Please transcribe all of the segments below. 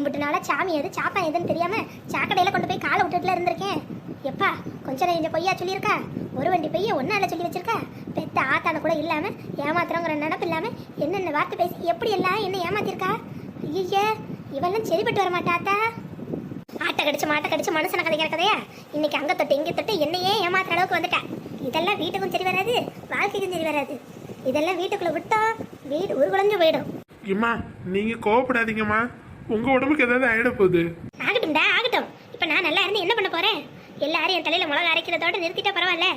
இம்பிட்டு நாளாக சாமி எது சாப்பா எதுன்னு தெரியாமல் சாக்கடையில் கொண்டு போய் காலை விட்டுட்டுல இருந்திருக்கேன். எப்பா கொஞ்ச நேரம் இந்த பொய்யா சொல்லியிருக்கா? ஒரு வண்டி பொய்ய ஒன்றால சொல்லி வச்சிருக்கா? பெத்த ஆத்தான கூட இல்லாமல் ஏமாத்துறோங்கிற நினப்பு இல்லாமல் என்னென்ன வார்த்தை பேசி எப்படி எல்லாம் என்ன ஏமாத்திருக்கா ஐயே இவெல்லாம் சரிப்பட்டு வர மாட்டாத்தா ஆட்டை கடிச்சு மாட்டை கடிச்சு மனுஷனை கதைக்கிற கதையா? இன்னைக்கு அங்கே தொட்டு இங்கே தொட்டு என்னையே ஏமாத்துற அளவுக்கு வந்துட்டேன் இதெல்லாம் வீட்டுக்கும் சரி வராது வாழ்க்கைக்கும் சரி வராது. இதெல்லாம் வீட்டுக்குள்ளே விட்டோம் வீடு உருகுலைஞ்சு போயிடும். இம்மா நீங்க கோவப்படாதீங்கம்மா. உங்க உடம்புக்கு ஏதாவது ஆயிட போகுது. ஆகட்டும்டா ஆகட்டும். இப்போ நான் நல்லா இருந்து என்ன பண்ண போறேன்? எல்லாரும் என் தலையில மிளகா அரைக்கிறதோட நிறுத்திட்டா பரவாயில்ல.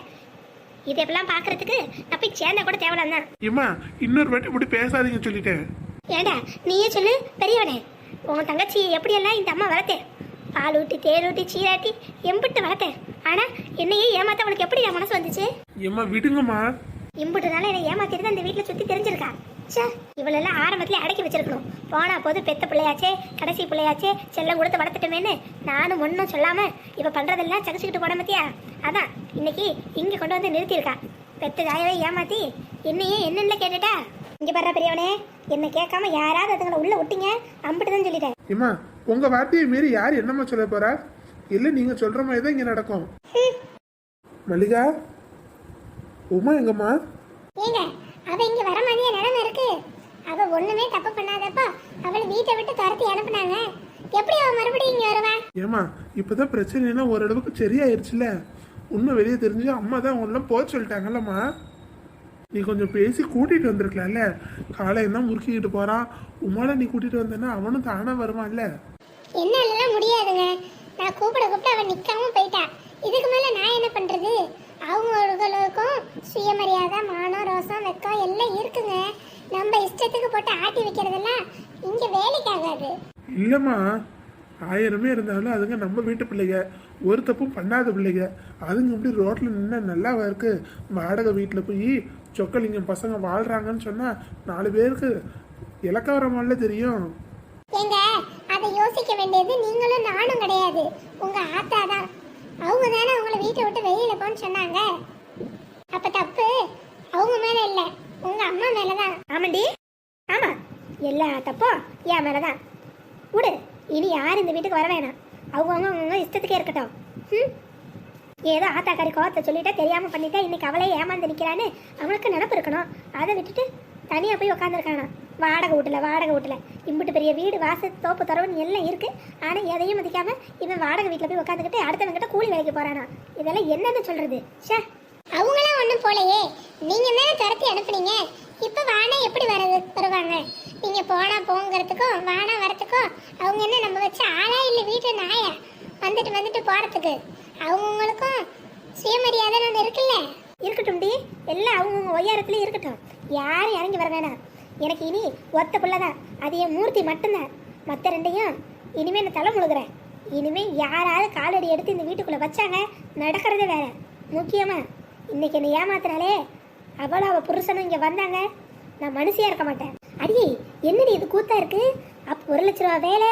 இது எப்பெல்லாம் பார்க்கறதுக்கு நான் போய் சேர்ந்தா கூட தேவலாம் தான். இம்மா இன்னொரு வாட்டி இப்படி பேசாதீங்க சொல்லிட்டேன். ஏண்டா நீயே சொல்லு பெரியவனே. உன் தங்கச்சி எப்படியெல்லாம் இந்த அம்மா வளர்த்தேன் பால் ஊட்டி தேர் ஊட்டி சீராட்டி எம்பிட்டு வளர்த்தேன். ஆனா என்னையே ஏமாத்த உனக்கு எப்படி என் மனசு வந்துச்சு? இம்மா விடுங்கம்மா. இம்புட்டுனால என்னை ஏமாத்திட்டு இந்த வீட்டில் சுற்றி தெரிஞ்சிருக்கா. ச்சே இவளெல்லாம் ஆரம்பத்திலே அடக்கி வச்சிருக்கணும். போனா போது பெத்த பிள்ளையாச்சே கடைசி பிள்ளையாச்சே செல்லம் கொடுத்து வளர்த்துட்டோமேன்னு நானும் ஒன்றும் சொல்லாம இவ பண்றதெல்லாம் சகிச்சுக்கிட்டு போன மத்தியா அதான் இன்னைக்கு இங்க கொண்டு வந்து நிறுத்தியிருக்கா. பெத்த தாயவே ஏமாத்தி என்னையே என்னென்ன கேட்டுட்டா? இங்க பாரு பெரியவனே என்ன கேட்காம யாராவது அதுங்களை உள்ள விட்டீங்க அம்பிட்டு தான் சொல்லிட்டேன். இம்மா உங்க வார்த்தையை மீறி யார் என்னம்மா சொல்ல போறா? இல்ல நீங்க சொல்ற மாதிரி தான் இங்க நடக்கும். மல்லிகா உமா எங்கம்மா? ஏங்க அவ இங்க வர மாதிரியே நிலைமை இருக்கு. அவ ஒண்ணுமே தப்பு பண்ணாதப்போ அவளை வீட்டை விட்டு துரத்தி அனுப்புனாங்க. எப்படி அவ மறுபடியும் இங்க வருவா? ஏமா இப்பதான் பிரச்சனைனா ஓரளவுக்கு சரியாயிருச்சுல உண்மை வெளியே தெரிஞ்சு அம்மா தான் உன்னெல்லாம் போக சொல்லிட்டாங்கல்லம்மா. நீ கொஞ்சம் பேசி கூட்டிட்டு வந்திருக்கலாம்ல. காலையில் தான் முறுக்கிக்கிட்டு போறான்? உமால நீ கூட்டிட்டு வந்தேன்னா அவனும் தானே வருவான்ல. என்னாலலாம் முடியாதுங்க. நான் கூப்பிட கூப்பிட அவன் நிக்காம போயிட்டா. இதுக்கு மேல நான் என்ன பண்றது? அவங்களுக்கும் சுயமரியாதை மானம் ரோசம் வெக்கம் எல்லாம் இருக்குங்க. நம்ம இஷ்டத்துக்கு போட்டு ஆட்டி வைக்கிறதெல்லாம் இங்க வேலைக்கு ஆகாது. இல்லைம்மா ஆயிரமே இருந்தாலும் அதுங்க நம்ம வீட்டு பிள்ளைங்க. ஒரு தப்பும் பண்ணாத பிள்ளைங்க. அதுங்க இப்படி ரோட்ல நின்னா நல்லாவா இருக்கு? வாடகை வீட்டில் போய் சொக்கலிங்கம் பசங்க வாழ்றாங்கன்னு சொன்னா நாலு பேருக்கு இலக்கவரமால தெரியும். ஏங்க அதை யோசிக்க வேண்டியது நீங்களும் நானும் கிடையாது. உங்க ஆத்தா தான். அவங்க தானே வீட்டை விட்டு வெளியில போன்னு சொன்னாங்க. அப்ப தப்பு. அவங்க மேல இல்ல. உங்க அம்மா மேலதான். ஆமாண்டி. ஆமா. எல்லா தப்பும் என் மேலதான். விடு. இனி யார் இந்த வீட்டுக்கு வர வேணாம். அவங்கவுங்க அவங்க இஷ்டத்துக்கே இருக்கட்டும். ம்? ஏதோ ஆத்தாக்காரி கோவத்தை சொல்லிட்டா தெரியாம பண்ணிட்டா இன்னைக்கு அவளே ஏமாந்து நிக்கிறான்னு அவனுக்கு நினப்பு இருக்கணும். அதை விட்டுட்டு தனியா போய் உட்காந்துருக்கானா வாடகை வீட்டுல வாடகை வீட்டுல. இம்பிட்டு பெரிய வீடு வாச தோப்பு தரவுன்னு எல்லாம் இருக்கு. ஆனா எதையும் மதிக்காம இவன் வாடகை வீட்டுல போய் உட்காந்துக்கிட்டு அடுத்தவங்க கிட்ட கூலி வேலைக்கு போறானா? இதெல்லாம் என்னன்னு சொல்றது? ஷே அவங்களாம் ஒண்ணும் போலையே. நீங்க தானே துரத்தி அனுப்புனீங்க? இப்ப வானா எப்படி வரது வருவாங்க? நீங்க போனா போங்கிறதுக்கும் வானா வரதுக்கும் அவங்க என்ன நம்ம வச்ச ஆளா இல்ல வீட்டு நாயா? வந்துட்டு வந்துட்டு போறதுக்கு. அவங்களுக்கும் சுயமரியாதை ஒன்று இருக்குல்ல? இருக்கட்டும் டி. எல்லாம் அவங்கவுங்க ஒய்யாரத்துலேயும் இருக்கட்டும். யாரும் இறங்கி வர வேணாம். எனக்கு இனி ஒத்த பிள்ளை தான் அது என் மூர்த்தி மட்டும்தான். மற்ற ரெண்டையும் இனிமே நான் தலை முழுகிறேன். இனிமே யாராவது காலடி எடுத்து இந்த வீட்டுக்குள்ளே வச்சாங்க நடக்கிறதே வேற. முக்கியமா இன்னைக்கு என்னை ஏமாத்துறாளே. அவளும் அவள் புருஷனும் இங்கே வந்தாங்க. நான் மனுஷியா இருக்க மாட்டேன். அடியே என்னடி இது கூத்தா இருக்கு? அப்போ ஒரு லட்ச ரூபா வேலை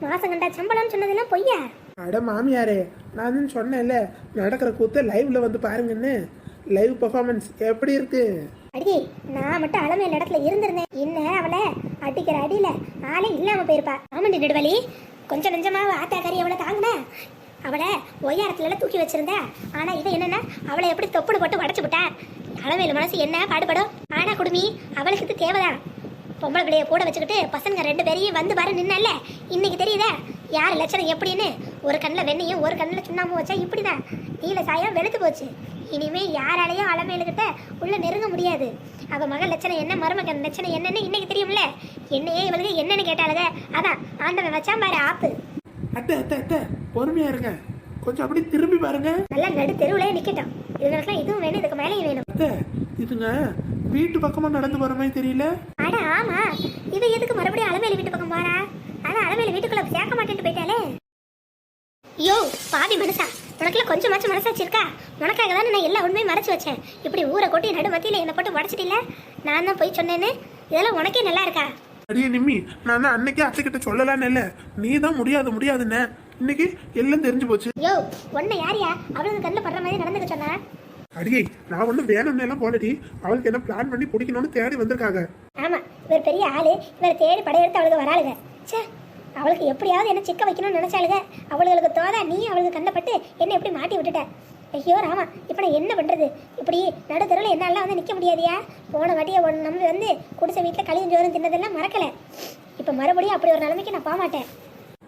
மாசம் கண்டா சம்பளம்னு சொன்னதெல்லாம் பொய்யா? அட மாமியாரே நான் சொன்னேன்ல நடக்கிற கூத்த லைவ்ல வந்து பாருங்கன்னு. லைவ் பர்ஃபார்மன்ஸ் எப்படி இருக்கு? அடி நான் மட்டும் அலமையில இடத்துல இருந்திருந்தேன். என்ன அவளை அடிக்கிற அடியில ஆளே இல்லாம போயிருப்பா. ஆமாண்டி நெடுவலி கொஞ்சம் நெஞ்சமா கறி அவளை தாங்கின? அவளை ஒய்யாரத்துல தூக்கி வச்சிருந்தா. ஆனா இது என்னன்னா அவளை எப்படி தொப்புடு போட்டு உடச்சு விட்டா? அலமையில மனசு என்ன பாடுபடும்? ஆனா குடுமி அவளுக்கு இது தேவைதான். பொம்பளை பிள்ளைய கூட வச்சுக்கிட்டு பசங்க ரெண்டு பேரையும் வந்து பாரு நின்னல்ல. இன்னைக்கு தெரியுதா? யார் லட்சணம் எப்படின்னு? ஒரு கண்ணில் வெண்ணையும் ஒரு கண்ணில் சுண்ணாம்பு வச்சா இப்படிதான். நீல சாயம் வெளுத்து போச்சு. இனிமே யாராலையும் அலமேலுக்கிட்ட உள்ள நெருங்க முடியாது. அவ மகன் லட்சணம் என்ன மருமகன் லட்சணம் என்னன்னு இன்னைக்கு தெரியும்ல? என்னையே இவளுக்கு என்னன்னு கேட்டாளுக? அதான் ஆண்டவன் வச்சான் பாரு ஆப்பு அத்தை அத்தை அத்தை பொறுமையா இருங்க. கொஞ்சம் அப்படி திரும்பி பாருங்க. நல்லா நடு தெருவுலயே நிக்கட்டும். இதுங்களுக்குலாம் இதுவும் வேணும் இதுக்கு மேலேயும் வேணும். அத்தை இதுங்க வீட்டு பக்கமா நடந்து போற மாதிரி தெரியல? அட ஆமா. இவ எதுக்கு மறுபடியும் அலமேலு வீட்டு பக்கம் போறா? அதான் அலமேலு வீட்டுக்குள்ள சேர்க்க மாட்டேன்ட்டு போயிட்டாலே யோ பாவி மனுஷா. உனக்குலாம் கொஞ்சமாச்சும் மனசாச்சு இருக்கா உனக்காக தானே நான் எல்லா உண்மையும் மறைச்சு வச்சேன். இப்படி ஊரை கொட்டி நடு மத்தியில என்னை போட்டு உடச்சிட்டில நான் தான் போய் சொன்னேன்னு? இதெல்லாம் உனக்கே நல்லா இருக்கா? அடியே நிம்மி நான் தான் அன்னைக்கே அத்தை கிட்ட சொல்லலான்னு இல்ல. நீ தான் முடியாது முடியாதுன்னு. இன்னைக்கு எல்லாம் தெரிஞ்சு போச்சு. யோ உன்னை யாரியா? அவளுக்கு கண்ணில் படுற மாதிரி நடந்துக்க சொன்னா? அடியே நான் ஒன்றும் வேணும்னு எல்லாம் போனடி அவளுக்கு என்ன பிளான் பண்ணி பிடிக்கணும்னு தேடி வந்திருக்காங்க. ஆமா இவர் பெரிய ஆளு. இவர் தேடி படையெடுத்து அவளுக்கு வராளுங்க. ச்சே அவளுக்கு எப்படியாவது என்ன சிக்க வைக்கணும்னு நினைச்சாளுங்க அவளுகளுக்கு தோதா நீ அவளுக்கு கண்டப்பட்டு என்ன எப்படி மாட்டி விட்டுட்ட. ஐயோ ராமா இப்போ நான் என்ன பண்ணுறது இப்படி நடுத்தருவில் என்னால வந்து நிற்க முடியாதியா? போன வாட்டியை ஒன்று நம்பி வந்து குடிசை வீட்டில் களியும் ஜோறும் தின்னதெல்லாம் மறக்கலை. இப்போ மறுபடியும் அப்படி ஒரு நிலைமைக்கு நான் போக மாட்டேன்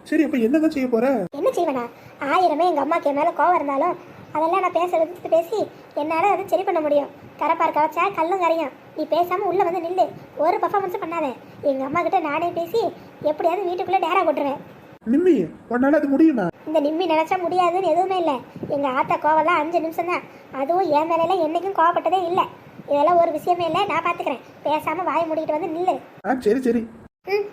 சரி அப்ப என்னதான் செய்ய போற? என்ன செய்வேனா? ஆயிரமே எங்கள் அம்மாக்கு என் மேலே கோவம் இருந்தாலும் அதெல்லாம் நான் பேச விட்டு பேசி என்னால் அதை சரி பண்ண முடியும். கரப்பார் கவச்சா கல்லும் கரையும். நீ பேசாமல் உள்ளே வந்து நில்லு. ஒரு பர்ஃபார்மன்ஸும் பண்ணாத. எங்கள் அம்மா கிட்ட நானே பேசி எப்படியாவது வீட்டுக்குள்ளே டேரா போட்டுருவேன். நிம்மி உன்னால அது முடியுமா? இந்த நிம்மி நினைச்சா முடியாதுன்னு எதுவுமே இல்லை. எங்கள் ஆத்தா கோவம்லாம் அஞ்சு நிமிஷம் தான். அதுவும் என் மேலெல்லாம் என்றைக்கும் கோவப்பட்டதே இல்லை. இதெல்லாம் ஒரு விஷயமே இல்லை. நான் பார்த்துக்கிறேன் பேசாமல் வாயை மூடிக்கிட்டு வந்து நில்லு. ஆ சரி சரி. ம்.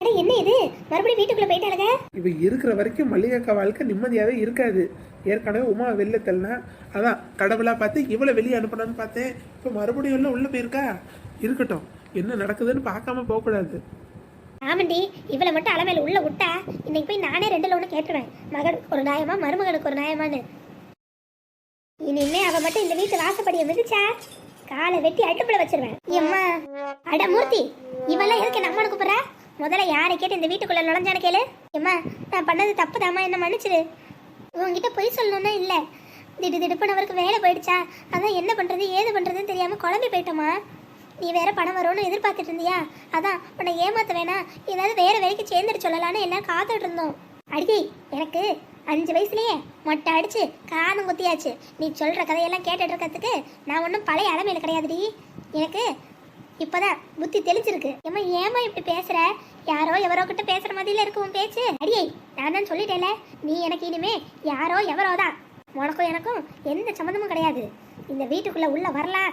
அட, என்ன இது? மறுபடியும் வீட்டுக்குள்ளே போயிட்டாளுங்க? இவ இருக்கிற வரைக்கும் மல்லிகாக்கா வாழ்க்கை நிம்மதியாவே இருக்காது. ஏற்கனவே உமா வெளில தள்ளனா. அதான் கடவுளா பார்த்து இவளை வெளியே அனுப்பணும்னு பார்த்தேன். இப்போ மறுபடியும் உள்ள உள்ள போயிருக்கா? இருக்கட்டும். என்ன நடக்குதுன்னு பார்க்காம போகக்கூடாது. ஆமாண்டி இவளை மட்டும் அலமையில உள்ள விட்டா இன்னைக்கு போய் நானே ரெண்டு லோனு கேட்டுருவேன். மகனுக்கு ஒரு நியாயமா மருமகனுக்கு ஒரு நியாயமான்னு. இனிமே அவ மட்டும் இந்த வீட்டு வாசப்படியை மிதிச்சா காலை வெட்டி அடுப்புல வச்சிருவேன். எம்மா அட மூர்த்தி இவெல்லாம் எதுக்கு நம்ம கூப்பிடுற? முதல்ல யாரை கேட்டு இந்த வீட்டுக்குள்ள நுழைஞ்சானு கேளு. எம்மா நான் பண்ணது தப்பு என்ன மன்னிச்சிரு உன்கிட்ட பொய் சொல்லணும்னா இல்ல. திடு திடுப்புன்னு அவருக்கு வேலை போயிடுச்சா? அதான் என்ன பண்றது ஏது பண்றதுன்னு தெரியாம குழம்பி போயிட்டோமா? நீ வேற பணம் வரும்னு எதிர்பார்த்துட்டு இருந்தியா? அதான் உன்னை ஏமாத்த வேணாம் ஏதாவது வேற வேலைக்கு சேர்ந்துட்டு சொல்லலான்னு எல்லாம் காத்துட்டு இருந்தோம்? அடிக்கை எனக்கு அஞ்சு வயசுலயே மொட்டை அடிச்சு காணும் குத்தியாச்சு நீ சொல்ற கதையெல்லாம் கேட்டுட்டு இருக்கிறதுக்கு நான் ஒன்றும் பழைய அளமையில கிடையாதுடி. எனக்கு இப்பதான் புத்தி தெளிச்சிருக்கு ஏமா ஏமா இப்படி பேசுற? யாரோ எவரோ கிட்ட பேசுற மாதிரில இருக்கு உன் பேச்சு. அடியை நான் தான் சொல்லிட்டேல நீ எனக்கு இனிமே யாரோ எவரோ தான் உனக்கும் எனக்கும் எந்த சம்மந்தமும் கிடையாது. இந்த வீட்டுக்குள்ள உள்ள வரலாம்.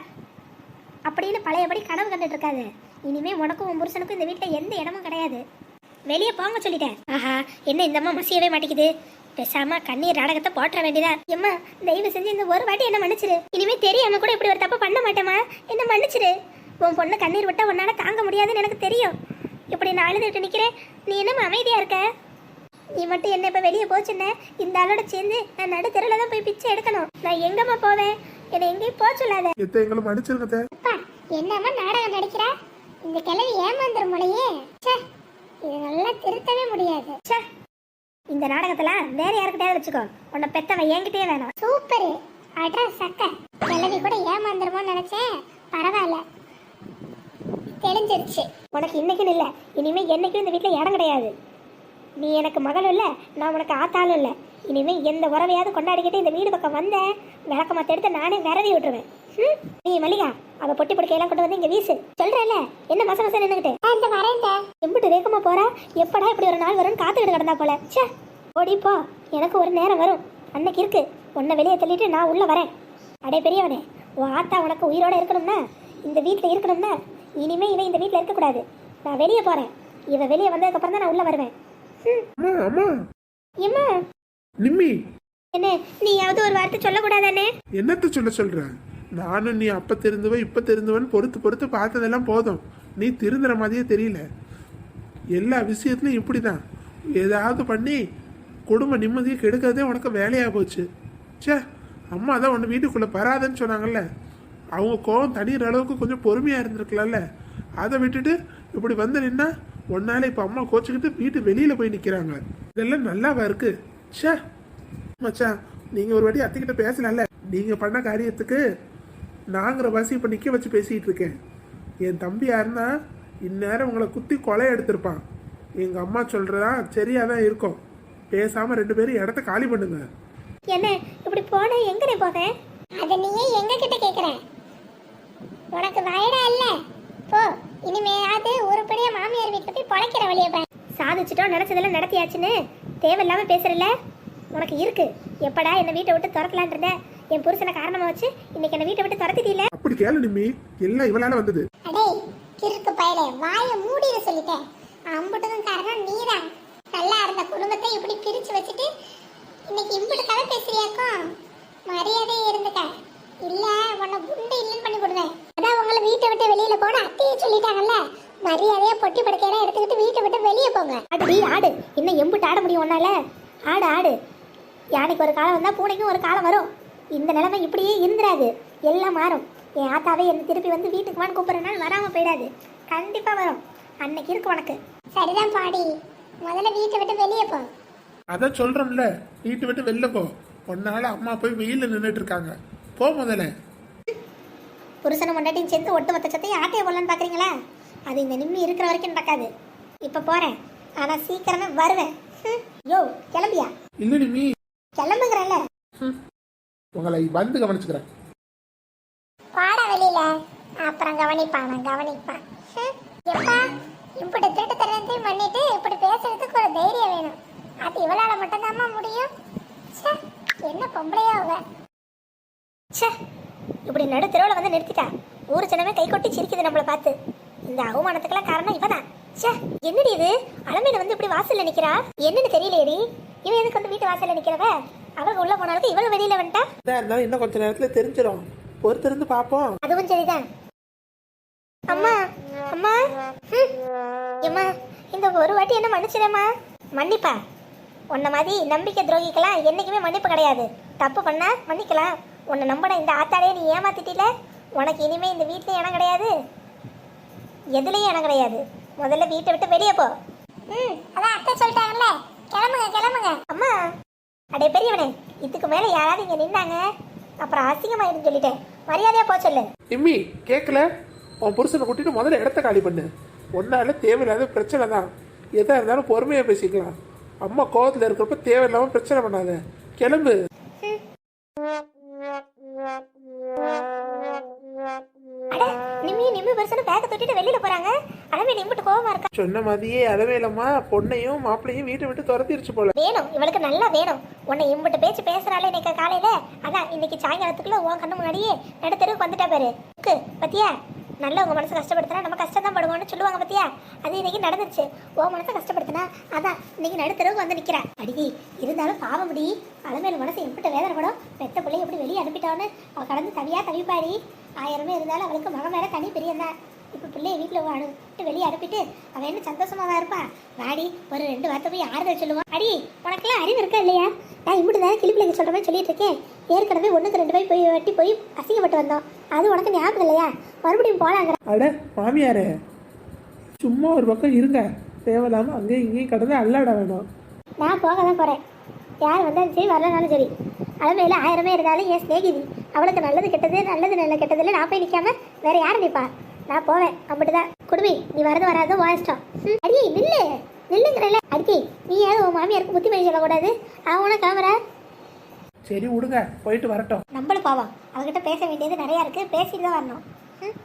அப்படின்னு பழையபடி கனவு கண்டுட்டு இருக்காது. இனிமே உனக்கும் உன் புருஷனுக்கும் இந்த வீட்டில் எந்த இடமும் கிடையாது. வெளியே போங்க சொல்லிட்டேன். ஆஹா என்ன இந்த அம்மா மசியவே மாட்டேங்குது பேசாம கண்ணீர் நாடகத்தை போட்டுற வேண்டியதா? எம்மா தயவு செஞ்சு இந்த ஒரு வாட்டி என்ன மன்னிச்சிரு. இனிமே தெரியாம கூட இப்படி ஒரு தப்பு பண்ண மாட்டேமா என்ன மன்னிச்சிரு. உன் பொண்ணு கண்ணீர் விட்டா உன்னால தாங்க முடியாதுன்னு எனக்கு தெரியும். இப்படி நான் அழுதுட்டு நிக்கிறேன். நீ என்னமா அமைதியா இருக்க? நீ மட்டும் என்ன இப்போ வெளியே போச்சுன்ன இந்த ஆளோட சேர்ந்து நான் நடு தெருல தான் போய் பிச்சை எடுக்கணும். நான் எங்கம்மா போவேன்? என்னை எங்கேயும் போக சொல்லாத. எங்களை அத்தை. அப்பா என்னம்மா நாடகம் நடிக்கிற? இந்த கிழவி ஏமாந்துரும் போலயே. ச்சே இது திருத்தவே முடியாது. ச்சே இந்த நாடகத்துல வேற யாருக்கிட்டே வச்சுக்கோ. உன்னை பெத்தவன் என்கிட்டயே வேணாம். சூப்பர். அட்ரா சக்க. கிழவி கூட ஏமாந்துருமோன்னு நினைச்சேன். பரவாயில்ல. தெரிஞ்சிருச்சு உனக்கு இன்னைக்குன்னு இல்லை. இனிமே என்னைக்கும் இந்த வீட்டில் இடம் கிடையாது. நீ எனக்கு மகளும் இல்லை நான் உனக்கு ஆத்தாலும் இல்லை. இனிமே எந்த உறவையாவது கொண்டாடிக்கிட்டு இந்த வீடு பக்கம் வந்தேன் விளக்க மத்த எடுத்து நானே விரவி விட்டுருவேன். ம்? நீ மல்லிகா அவ பொட்டி படுக்கையெல்லாம் கொண்டு வந்து இங்க வீசு. சொல்றேன்ல என்ன மச மச நின்னுகிட்டு இந்த வரேன் எம்பிட்டு வேகமா போறா? எப்படா இப்படி ஒரு நாள் வரும்னு காத்துக்கிட்டு கிடந்தா போல? ச்சே ஓடி போ. எனக்கு ஒரு நேரம் வரும். அன்னைக்கு இருக்கு. உன்னை வெளியே தள்ளிட்டு நான் உள்ள வரேன். அடே பெரியவனே உன் ஆத்தா உனக்கு உயிரோட இருக்கணும்னா இந்த வீட்டில் இருக்கணும்னா இனிமே இவன் இந்த வீட்டில் இருக்கக்கூடாது. நான் வெளியே போறேன். இவ வெளியே வந்ததுக்கப்புறம் தான் நான் உள்ள வருவேன். ம். அம்மா நிம்மி. என்ன நீயாவது ஒரு வார்த்தை சொல்லக்கூடாதானே என்னத்த சொல்ல சொல்ற? நானும் நீ அப்ப திருந்துவ இப்ப திருந்துவன்னு பொறுத்து பொறுத்து பார்த்ததெல்லாம் போதும். நீ திருந்துற மாதிரியே தெரியல. எல்லா விஷயத்துலையும் இப்படிதான். ஏதாவது பண்ணி குடும்ப நிம்மதியை கெடுக்கிறதே உனக்கு வேலையா போச்சு. ச்சே அம்மா தான் உன்னை வீட்டுக்குள்ள வராதன்னு சொன்னாங்கல்ல. அவங்க கோவம் தணிகிற அளவுக்கு கொஞ்சம் பொறுமையா இருந்திருக்கலாம்ல. அதை விட்டுட்டு இப்படி வந்து நின்னா ஒன்னால இப்ப அம்மா கோச்சுக்கிட்டு வீட்டு வெளியில போய் நிக்கிறாங்க. இதெல்லாம் நல்லாவா இருக்கு? ஷே மச்சான் நீங்க ஒரு வாட்டி அத்தைக்கிட்ட பேசலாம்ல நீங்க பண்ண காரியத்துக்கு நாங்கிற வாசி இப்ப நிக்க வச்சு பேசிட்டு இருக்கேன். என் தம்பி யாருன்னா இந்நேரம் உங்களை குத்தி கொலை எடுத்திருப்பான். எங்க அம்மா சொல்றதா சரியாக தான் இருக்கும். பேசாம ரெண்டு பேரும் இடத்த காலி பண்ணுங்க. என்ன இப்படி போனா எங்கனே போவேன் அத நீயே எங்க கிட்ட கேக்குற? உனக்கு வயடா இல்ல. போ இனிமேயாவது உருப்படியா மாமியார் வீட்டுல போய் பொழைக்கிற வழிய பாரு. சாதிச்சிட்டோம் நினைச்சதெல்லாம் நடத்தியாச்சுன்னு. தேவையில்லாம பேசுறல உனக்கு இருக்கு. எப்படா என்ன வீட்டை விட்டு துரத்தலான் இருந்த? என் புருஷனை காரணமா வச்சு இன்னைக்கு என்ன வீட்டை விட்டு துரத்திட்டீல அப்படி கேளு நிம்மி. எல்லாம் இவளால வந்தது. அடே கிறுக்கு பயலே. வாய மூடிட சொல்லிட்டேன் அம்புட்டதும் காரணம் நீதான். நல்லா இருந்த குடும்பத்தை இப்படி பிரிச்சு வச்சுட்டு இன்னைக்கு இம்புட்டு கதை பேசுறியாக்கும் மரியாதையே இருந்துக்க. இல்ல உன்னை குண்டு இல்லைன்னு பண்ணி கொடுவேன் அதான் உங்களை வீட்டை விட்டு வெளியில போன அத்தையே சொல்லிட்டாங்கல்ல. மரியாதையா பொட்டி படுக்கையெல்லாம் எடுத்துக்கிட்டு வீட்டை விட்டு வெளியே போங்க. ஆடு ஆடு. இன்னும் எம்புட்டு ஆட முடியும் உன்னால? ஆடு ஆடு. யானைக்கு ஒரு காலம் வந்தா பூனைக்கும் ஒரு காலம் வரும். இந்த நிலைமை இப்படியே இருந்துராது. எல்லாம் மாறும். என் ஆத்தாவே என்ன திருப்பி வந்து வீட்டுக்கு வான்னு கூப்பிட்ற நாள் வராம போயிடாது. கண்டிப்பா வரும். அன்னைக்கு இருக்கு உனக்கு. சரிதான் பாடி. முதல்ல வீட்டை விட்டு வெளியே போ. அதான் சொல்றோம்ல வீட்டை விட்டு வெளில போ. ஒன்னால அம்மா போய் வெயில்ல நின்றுட்டு இருக்காங்க போ முதல்ல. புருஷனை முன்னாடியும் சேர்த்து ஒட்டு மொத்த சத்தையும் ஆட்டையை போடலான்னு பார்க்குறீங்களா அது இந்த நிம்மி இருக்கிற வரைக்கும் நடக்காது. இப்போ போகிறேன் ஆனால் சீக்கிரமே வருவேன். யோ கிளம்பியா? இல்லடி நீ கிளம்புங்கிறல்ல. உங்களை வந்து கவனிச்சுக்கிறேன். பாடா வெளியில. அப்புறம் கவனிப்பான் நான் கவனிப்பான். எப்பா இப்படி திருட்டு தரத்தையும் பண்ணிட்டு இப்படி பேசுறதுக்கு ஒரு தைரியம் வேணும். அது இவளால மட்டும்தாம்மா முடியும்? என்ன பொம்பளையா அவ. இப்படி நடு தெருவில் வந்து நிறுத்திட்டா. ஊர் ஜனமே கை கொட்டி சிரிக்குது நம்மளை பார்த்து. இந்த அவமானத்துக்கெல்லாம் காரணம் இவதான். ச்சே என்னடி இது? அலமையில வந்து இப்படி வாசல்ல நிக்கிறா? என்னன்னு தெரியலையேடி. இவன் எதுக்கு வந்து வீட்டு வாசல்ல நிக்கிறவ? அவங்க உள்ள போனாலும் இவங்க வெளியில வந்துட்டா? இருந்தாலும் இன்னும் கொஞ்ச நேரத்துல தெரிஞ்சிடும் பொறுத்திருந்து பார்ப்போம். அதுவும் சரிதான். அம்மா அம்மா ஹம். எம்மா இந்த ஒரு வாட்டி என்ன மன்னிச்சிடம்மா? மன்னிப்பா. உன்ன மாதிரி நம்பிக்கை துரோகிக்கலாம் என்னைக்குமே மன்னிப்பு கிடையாது. தப்பு பண்ணா மன்னிக்கலாம். உன்னை நம்பின இந்த ஆத்தாலே நீ ஏமாத்திட்டில? உனக்கு இனிமே இந்த வீட்லயும் இடம் கிடையாது. எதுலயும் இடம் கிடையாது. முதல்ல வீட்டை விட்டு வெளியே போ. ம் அதான் அத்தை சொல்லிட்டாங்கல்ல. கிளம்புங்க கிளம்புங்க. அம்மா அடே பெரியவனே இதுக்கு மேல யாராவது இங்க நின்னாங்க? அப்புறம் அசிங்கமாயிடும் சொல்லிட்டேன். மரியாதையா போ சொல்லு. இம்மி கேட்கல உன் புருஷனை கூட்டிட்டு முதல்ல இடத்த காலி பண்ணு. ஒன்னால தேவையில்லாத பிரச்சனை தான். எதா இருந்தாலும் பொறுமையா பேசிக்கலாம். அம்மா கோவத்துல இருக்கிறப்ப தேவையில்லாம பிரச்சனை பண்ணாத. கிளம்பு. நிம்மி நிம்மி பர்சன் பேக்க தொட்டிட்டு வெளியில போறாங்க. அடவே நிம்பிட்டு கோவமா இருக்கா? சொன்ன மாதிரியே அளவேலம்மா பொண்ணையும் மாப்பிளையும் வீட்டை விட்டு துரத்திருச்சு போல. வேணும் இவளுக்கு நல்லா வேணும். உன்னை இம்பிட்டு பேச்சு பேசுறாளே இன்னைக்கு காலையில. அதான் இன்னைக்கு சாயங்காலத்துக்குள்ள உன் கண்ணு முன்னாடியே நடுத்தருவுக்கு வந்துட்டா பாரு. பத்தியா? நல்லா உங்க மனசு கஷ்டப்படுத்தினா நம்ம கஷ்டம் தான் படுவோம்னு சொல்லுவாங்க பத்தியா? அது இன்னைக்கு நடந்துருச்சு. உன் மனசை கஷ்டப்படுத்தினா அதான் இன்னைக்கு நடுத்தருவுக்கு வந்து நிக்கிறா. அடிதி இருந்தாலும் பாவம் முடி. அலமேல மனசு எப்படி வேதனைப்படும். பெத்த பிள்ளை எப்படி வெளியே அனுப்பிட்டான்னு அவ கடந்து தவியா தவிப்பாடி. ஆயிரமே இருந்தாலும் அவளுக்கு மகன் வேற தனி பிரியம் தான். இப்போ பிள்ளைய வீட்டில் அனுப்பிட்டு வெளியே அனுப்பிட்டு அவன் என்ன சந்தோஷமா தான் இருப்பா? வாடி ஒரு ரெண்டு வார்த்தை போய் ஆறுதல் சொல்லுவான் அடி உனக்கெல்லாம் அறிவு இருக்கா இல்லையா? நான் இப்படி தான் கிளிப்பிள்ளைங்க சொல்கிற மாதிரி சொல்லிட்டு இருக்கேன். ஏற்கனவே ஒன்றுக்கு ரெண்டு போய் போய் வெட்டி போய் அசிங்கப்பட்டு வந்தோம். அது உனக்கு ஞாபகம் இல்லையா? மறுபடியும் போலாங்கிற அட மாமியாரே. சும்மா ஒரு பக்கம் இருங்க. தேவையில்லாம அங்கேயும் இங்கேயும் கடந்து அல்லாட வேணும். நான் போக தான் போகிறேன் யார் வந்தாலும் சரி வரலனாலும் சரி. அளவையில் ஆயிரமே இருந்தாலும் என் ஸ்நேகிதி அவளுக்கு நல்லது கெட்டது நல்லது நல்ல கெட்டதில்ல நான் போய் நிற்காம வேற யார் நிற்பா நான் போவேன். அப்படிதான். குடுமி நீ வரது வராது உன் இஷ்டம். ம், அடியே நில்லு. நில்லுங்கிறல்ல. அடிக்கி நீ ஏன் உன் மாமியாருக்கு புத்தி பண்ணி சொல்லக்கூடாது? அவன கிளம்புற சரி விடுங்க. போயிட்டு வரட்டும். நம்மளும் பாவம். அவகிட்ட பேச வேண்டியது நிறையா இருக்கு. பேசிட்டு தான் வரணும். ம்?